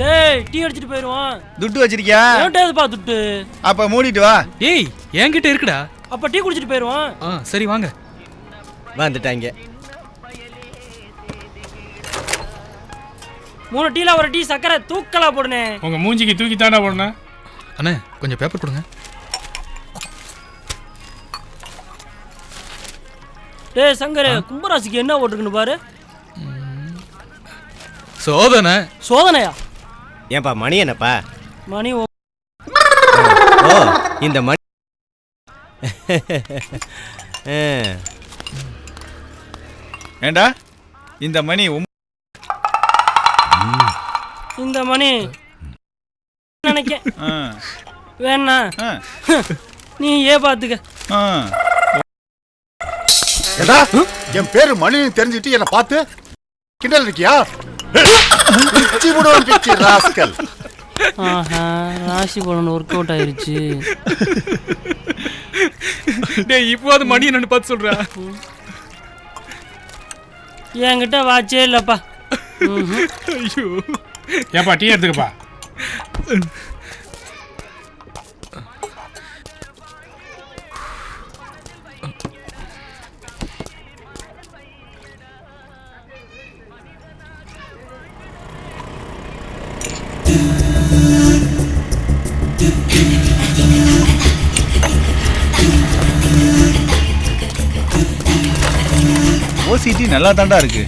டேய் டீ அடிச்சிட்டு போயிருவான். துட்டு வச்சிருக்கியா? ஏன்டா துட்டு? அப்ப மூடிட்டு வா. ஏய் என்கிட்ட இருக்குடா. அப்ப டீ குடிச்சிட்டு போயிருவான். ஆ சரி வாங்க. வந்துட்டாங்க. மூணு டீல ஒரு டீ சக்கரை தூக்கலா போடுனே. உங்க மூஞ்சிக்கு தூக்கி தாண்டா போடணும் அண்ணே கொஞ்சம் பேப்பர் கொடுங்க. டேய் சங்கர் கும்பராசிக்கு என்ன ஓட்டுருக்குன்னு பாரு. சோதனை. சோதனையா? ஏன்பா மணி என்னப்பா? மணி ஓ இந்த மணி ஏண்டா? இந்த மணி ஒம்- இந்த மணி நினைக்க. வேணா. நீ ஏ பாத்துக்க. என் பேரு மணின்னு தெரிஞ்சுட்டு என்ன பார்த்து கிண்டல் இருக்கியா? பிச்சி விடுவான் பிச்சி ராஸ்கல். ஆஹா ராசி பலன் ஒர்க் அவுட் ஆயிருச்சு. டேய் இப்போ அது மணி என்னன்னு பார்த்து சொல்றா. என்கிட்ட வாச்சே இல்லப்பா. ஐயோ. ஏப்பா டீ எடுத்துக்கப்பா. ஓசிடி நல்லா தாண்டா இருக்கு.